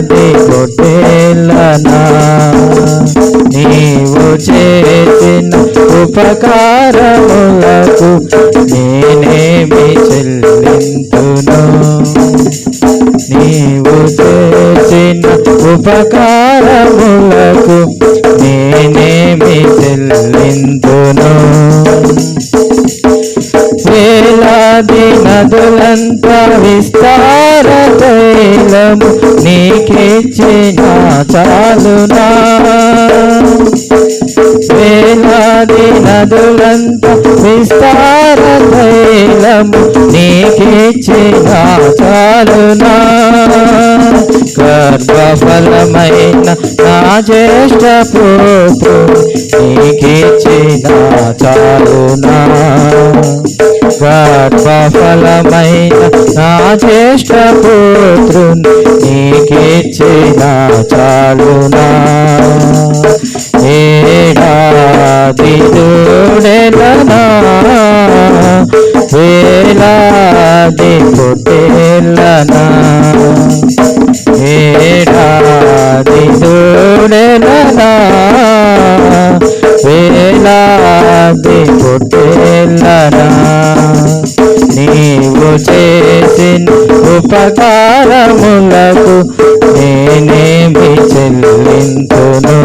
వేలాది నీవు చేసిన ఉపకారములకు నేనేమి చెల్లింతును? నీవు చేసిన ఉపకారములకు నేనేమి చెల్లింతును? వేలాది నదులంత విస్తార తైలము నీకిచ్చిన చాలునా? వేలాది నదులంత విస్తార తైలము నీకిచ్చిన చాలునా? గర్భఫలమైన నా జ్యేష్ఠ పుత్రు నీకిచ్చిన చాలునా? గర్భఫలమైన నా జ్యేష్ఠ పుత్రు నీకిచ్చిన చాలునా. ఏడాది దూడెలనా వేలాది పొట్టేలనా చేసిన ఉపకారములకు నేనేమి చెల్లింతును?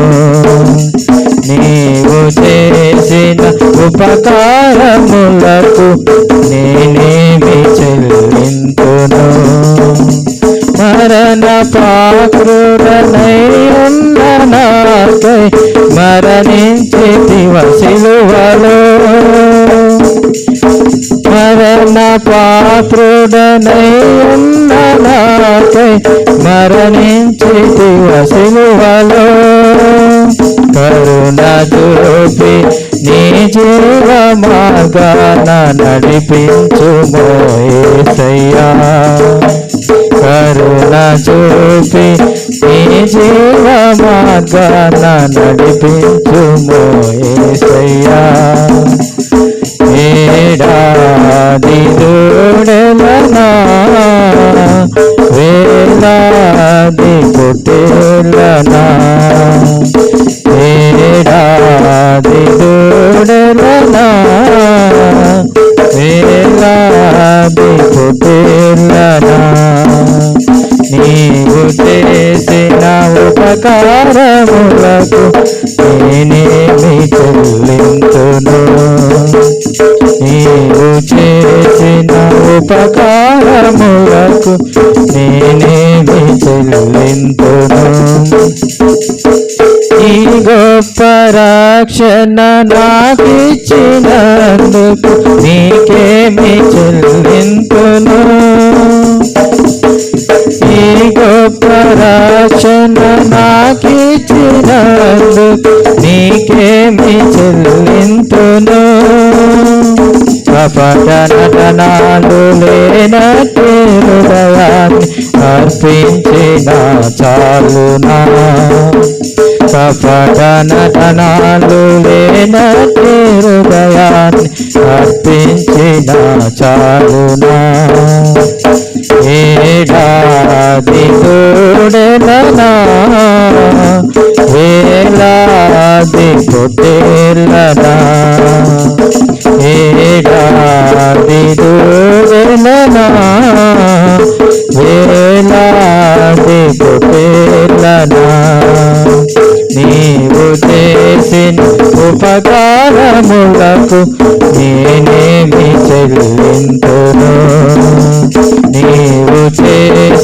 నీవు చేసిన ఉపకారములకు నేనేమి చెల్లింతును? మరణ పాకృడనై ఉన్న నాకై మరణించి దివసిలువలో మరణ పాత్రుడనై ఉన్న నాకై మరణించి వసిలువలో కరుణ చూపి నీ జీవ మార్గాన నడిపించు మోయేసయ్యా. కరుణ చూపి నీ జీవ మార్గాన నడిపించు ఉపకారములకు నేనేమి చెల్లింతును నీవు చేసిన ఉపకారములకు నేనేమి చెల్లింతును. ఈ గొప్ప రక్షణ నాకిచ్చినందుకు నీకేమి చెల్లింతును. నీ గొప్ప రక్షణ నాకిచ్చినందు నీకేమి చెల్లింతును. కపట నటనాలు లేనట్టు హృదయాన్ని అర్పించిన చాలునా. కపట నటనాలు లేనట్టు హృదయాన్ని అర్పించిన చాలునా. ఏడాది తోడెలనా వేలాది పొట్టేలనా ఏడాది దూడెలనా వేలాది పొట్టేలనా నీవు చేసిన ఉపకారములకు నేనేమి చెల్లింతును నీవు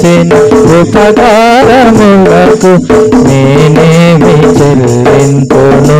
చేసిన ఉపకారములకు నేనేమి చెల్లింపును?